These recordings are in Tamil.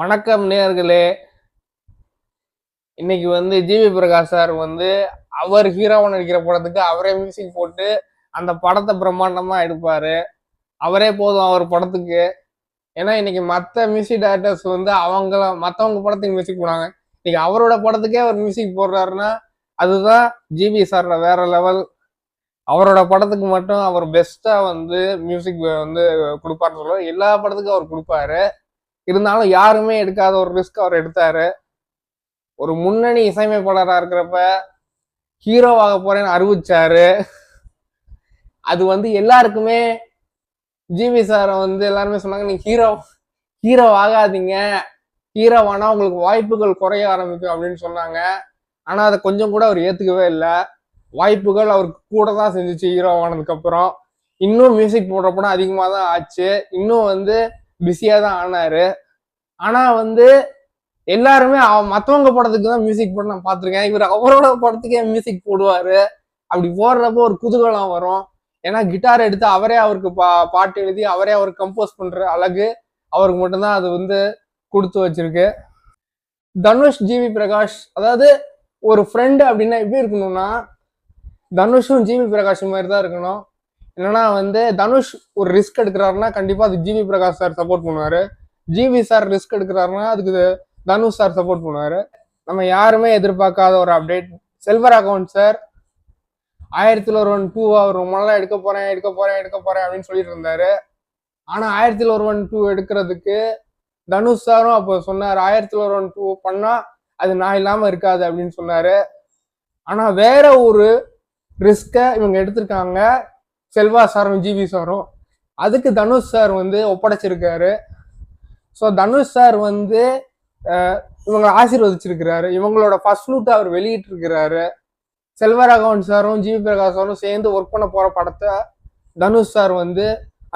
வணக்கம் நேர்களே. இன்னைக்கு வந்து ஜிவி பிரகாஷ் சார் வந்து அவர் ஹீரோவா நடிக்கிற படத்துக்கு அவரே மியூசிக் போட்டு அந்த படத்தை பிரம்மாண்டமா எடுப்பாரு. அவரே போதும் அவர் படத்துக்கு. ஏன்னா இன்னைக்கு மற்ற மியூசிக் டைரக்டர்ஸ் வந்து அவங்கள மற்றவங்க படத்துக்கு மியூசிக் போனாங்க இன்னைக்கு அவரோட படத்துக்கே அவர் மியூசிக் போடுறாருன்னா அதுதான் ஜிவி சார் வேற லெவல் அவரோட படத்துக்கு மட்டும் அவர் பெஸ்ட்டாக வந்து மியூசிக் வந்து கொடுப்பாருன்னு சொல்லுவார் எல்லா படத்துக்கும் அவர் கொடுப்பாரு. இருந்தாலும் யாருமே எடுக்காத ஒரு ரிஸ்க் அவர் எடுத்தாரு. ஒரு முன்னணி இசையமைப்பாளராக இருக்கிறப்ப ஹீரோவாக போறேன்னு அறிவிச்சாரு. அது வந்து எல்லாருக்குமே ஜிவி சாரை வந்து எல்லாருமே சொன்னாங்க நீங்க ஹீரோ ஹீரோ ஆகாதீங்க. ஹீரோ ஆனா உங்களுக்கு வாய்ப்புகள் குறைய ஆரம்பிக்கும் அப்படின்னு சொன்னாங்க. ஆனா அதை கொஞ்சம் கூட அவர் ஏத்துக்கவே இல்லை. வாய்ப்புகள் அவருக்கு கூட தான் செஞ்சுச்சு ஹீரோ ஆனதுக்கு அப்புறம். இன்னும் மியூசிக் போடுற அதிகமாக தான் ஆச்சு. இன்னும் வந்து பிஸியாக தான் ஆனாரு. ஆனால் வந்து எல்லாருமே அவ- மற்றவங்க படத்துக்கு தான் மியூசிக் போட நான் பார்த்துருக்கேன். இவர் அவரோட படத்துக்கே மியூசிக் போடுவார். அப்படி போடுறப்போ ஒரு குதூகலம் வரும். ஏன்னா கிட்டார் எடுத்து அவரே அவருக்கு பா பாட்டு எழுதி அவரே அவர் கம்போஸ் பண்ணுற அழகு அவருக்கு மட்டும்தான் அது வந்து கொடுத்து வச்சிருக்கு. தனுஷ் ஜிவி பிரகாஷ் அதாவது ஒரு ஃப்ரெண்டு அப்படின்னா எப்படி இருக்கணும்னா தனுஷும் ஜிவி பிரகாஷ் மாதிரி தான் இருக்கணும். என்னன்னா வந்து தனுஷ் ஒரு ரிஸ்க் எடுக்கிறாருன்னா கண்டிப்பா அது ஜிவி பிரகாஷ் சார் சப்போர்ட் பண்ணுவாரு. ஜிவி சார் ரிஸ்க் எடுக்கிறாருன்னா அதுக்கு தனுஷ் சார் சப்போர்ட் பண்ணுவாரு. நம்ம யாருமே எதிர்பார்க்காத ஒரு அப்டேட் செல்வர் அக்கௌண்ட் சார் ஆயிரத்தில் ஒருவன் டூவா அவர் ரொம்ப நாளா எடுக்க போறேன் எடுக்க போறேன் எடுக்க போறேன் அப்படின்னு சொல்லிட்டு இருந்தாரு. ஆனா ஆயிரத்தில் ஒருவன் டூ எடுக்கிறதுக்கு தனுஷ் சாரும் அப்போ சொன்னார் ஆயிரத்தில் ஒருவன் டூ பண்ணா அது நான் இல்லாம இருக்காது அப்படின்னு சொன்னாரு. ஆனா வேற ஒரு ரிஸ்கை இவங்க எடுத்திருக்காங்க. செல்வா சாரும் ஜிவி சாரும். அதுக்கு தனுஷ் சார் வந்து ஒப்படைச்சிருக்காரு. ஸோ தனுஷ் சார் வந்து இவங்களை ஆசீர்வதிச்சிருக்கிறாரு. இவங்களோட ஃபர்ஸ்ட் லூட்டை அவர் வெளியிட்டிருக்கிறாரு. செல்வராகவன் சாரும் ஜிவி பிரகாஷ் சாரும் சேர்ந்து ஒர்க் பண்ண போகிற படத்தை தனுஷ் சார் வந்து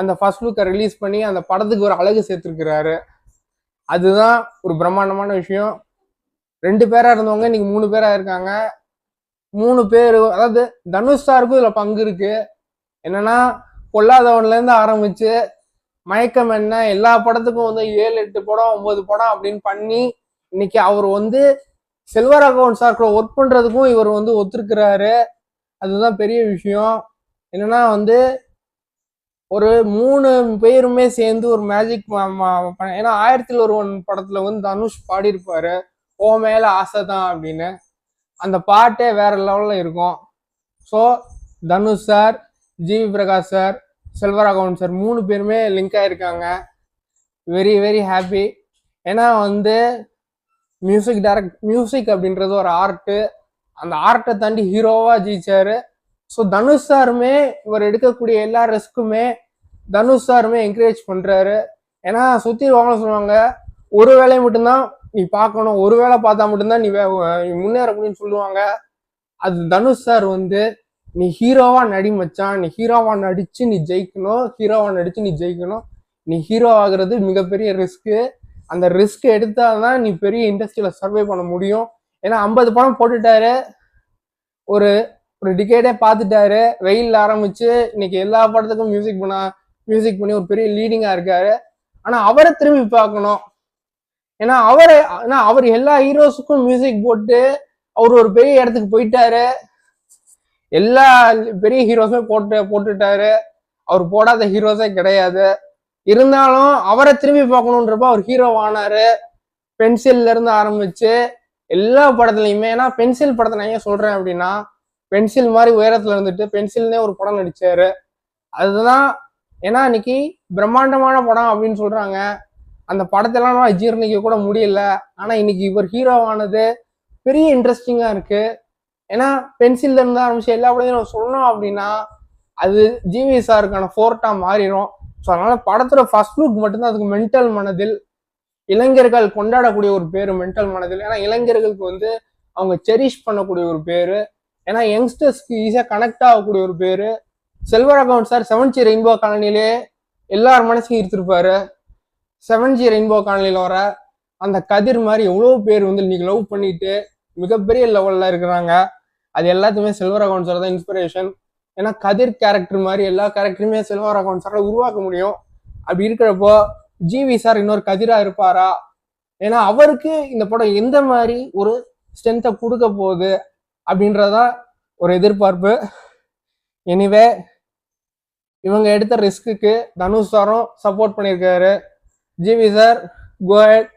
அந்த ஃபர்ஸ்ட் லுக்கை ரிலீஸ் பண்ணி அந்த படத்துக்கு ஒரு அழகு சேர்த்துருக்கிறாரு. அதுதான் ஒரு பிரம்மாண்டமான விஷயம். ரெண்டு பேராக இருந்தவங்க இன்னைக்கு மூணு பேராக இருக்காங்க. மூணு பேர் அதாவது தனுஷ் சாருக்கும் இதில் பங்கு இருக்குது என்னன்னா பொல்லாதவன்லேருந்து ஆரம்பிச்சு மயக்கம் என்ன எல்லா படத்துக்கும் வந்து ஏழு எட்டு படம் ஒன்பது படம் அப்படின்னு பண்ணி இன்னைக்கு அவர் வந்து செல்வராகவன் சார் கூட ஒர்க் பண்ணுறதுக்கும் இவர் வந்து ஒத்துருக்கிறாரு. அதுதான் பெரிய விஷயம். என்னன்னா வந்து ஒரு மூணு பேருமே சேர்ந்து ஒரு மேஜிக் ஏன்னா ஆயிரத்தில் ஒருவன் படத்துல வந்து தனுஷ் பாடியிருப்பாரு. ஓ மேல ஆசை தான் அப்படின்னு. அந்த பாட்டே வேற லெவல்ல இருக்கும். So Dhanush sir GV Prakash sir Selvaraghavan sir மூணு பேருமே லிங்க் ஆகிருக்காங்க வெரி வெரி ஹாப்பி ஏன்னா வந்து மியூசிக் டைரக்ட் மியூசிக் அப்படின்றது ஒரு ஆர்ட்டு அந்த ஆர்ட்டை தாண்டி ஹீரோவாக ஜெயிச்சாரு. ஸோ தனுஷ் சாருமே இவர் எடுக்கக்கூடிய எல்லா ரிஸ்க்குமே தனுஷ் சாருமே என்கரேஜ் பண்ணுறாரு ஏன்னா சுற்றி இருக்கவங்களும் சொல்லுவாங்க ஒரு வேலையை மட்டும்தான் நீ பார்க்கணும் ஒரு வேலை பார்த்தா மட்டும்தான் நீ வே- நீ முன்னேற முடியும்னு சொல்லுவாங்க. அது தனுஷ் சார் வந்து நீ ஹீரோவா நடி மச்சான். நீ ஹீரோவா நடிச்சு நீ ஜெயிக்கணும். ஹீரோவா நடிச்சு நீ ஜெயிக்கணும். நீ ஹீரோ ஆகுறது மிகப்பெரிய ரிஸ்க்கு. அந்த ரிஸ்க் எடுத்தாதான் நீ பெரிய இண்டஸ்ட்ரியில சர்வே பண்ண முடியும். ஏன்னா ஐம்பது படம் போட்டுட்டாரு. ஒரு ஒரு டிகேடே பார்த்துட்டாரு. வெயில்ல ஆரம்பிச்சு இன்னைக்கு எல்லா படத்துக்கும் மியூசிக் பண்ண மியூசிக் பண்ணி ஒரு பெரிய லீடிங்கா இருக்காரு. ஆனா அவரை திரும்பி பார்க்கணும். ஏன்னா அவரை ஏன்னா அவர் எல்லா ஹீரோஸுக்கும் மியூசிக் போட்டு அவர் ஒரு பெரிய இடத்துக்கு போயிட்டாரு. எல்லா பெரிய ஹீரோஸுமே போட்டு போட்டுட்டாரு. அவர் போடாத ஹீரோஸே கிடையாது. இருந்தாலும் அவரை திரும்பி பார்க்கணுன்றப்ப அவர் ஹீரோ ஆனாரு பென்சில்ல இருந்து ஆரம்பிச்சு எல்லா படத்துலையுமே ஏன்னா பென்சில் படத்தை நான் ஏன் சொல்றேன் அப்படின்னா பென்சில் மாதிரி உயரத்துல இருந்துட்டு பென்சில்னே ஒரு படம் நடிச்சாரு. அதுதான் ஏன்னா இன்னைக்கு பிரம்மாண்டமான படம் அப்படின்னு சொல்றாங்க. அந்த படத்தெல்லாம் நான் ஜீரணிக்க கூட முடியல. ஆனா இன்னைக்கு இவர் ஹீரோ ஆனது பெரிய இன்ட்ரெஸ்டிங்கா இருக்கு. ஏன்னா பென்சில்ல இருந்து ஆரம்பிச்சு எல்லா படத்தையும் நம்ம சொன்னோம் அப்படின்னா அது ஜிவி சாருக்கான ஃபோர்ட்டா மாறிடும் ஸோ அதனால படத்தோட ஃபர்ஸ்ட் லுக் மட்டும்தான் அதுக்கு மென்டல் மனதில் இளைஞர்கள் கொண்டாடக்கூடிய ஒரு பேரு மென்டல் மனதில். ஏன்னா இளைஞர்களுக்கு வந்து அவங்க செரிஷ் பண்ணக்கூடிய ஒரு பேரு. ஏன்னா யங்ஸ்டர்ஸ்க்கு ஈஸியாக கனெக்ட் ஆகக்கூடிய ஒரு பேரு. செல்வர் account sir seven G rainbow காலனிலே எல்லார் மனசையும் ஈர்த்திருப்பாரு. செவன் ஜி ரெயின்போ காலனியில் வர அந்த கதிர் மாதிரி எவ்வளோ பேர் வந்து இன்னைக்கு லவ் பண்ணிட்டு மிகப்பெரிய லெவலில் இருக்கிறாங்க. அது எல்லாத்துக்குமே செல்வர் அக்கௌண்ட் தான் இன்ஸ்பிரேஷன் ஏன்னா கதிர் கேரக்டர் மாதிரி எல்லா கேரக்டருமே செல்வர் அக்கௌண்ட் உருவாக்க முடியும். அப்படி இருக்கிறப்போ ஜிவி சார் இன்னொரு கதிரா இருப்பாரா? ஏன்னா அவருக்கு இந்த படம் எந்த மாதிரி ஒரு ஸ்ட்ரென்த்தை கொடுக்க போகுது அப்படின்றதான் ஒரு எதிர்பார்ப்பு. எனிவே இவங்க எடுத்த ரிஸ்க்குக்கு தனுஷ் சாரும் சப்போர்ட் பண்ணியிருக்காரு. GV sir go ahead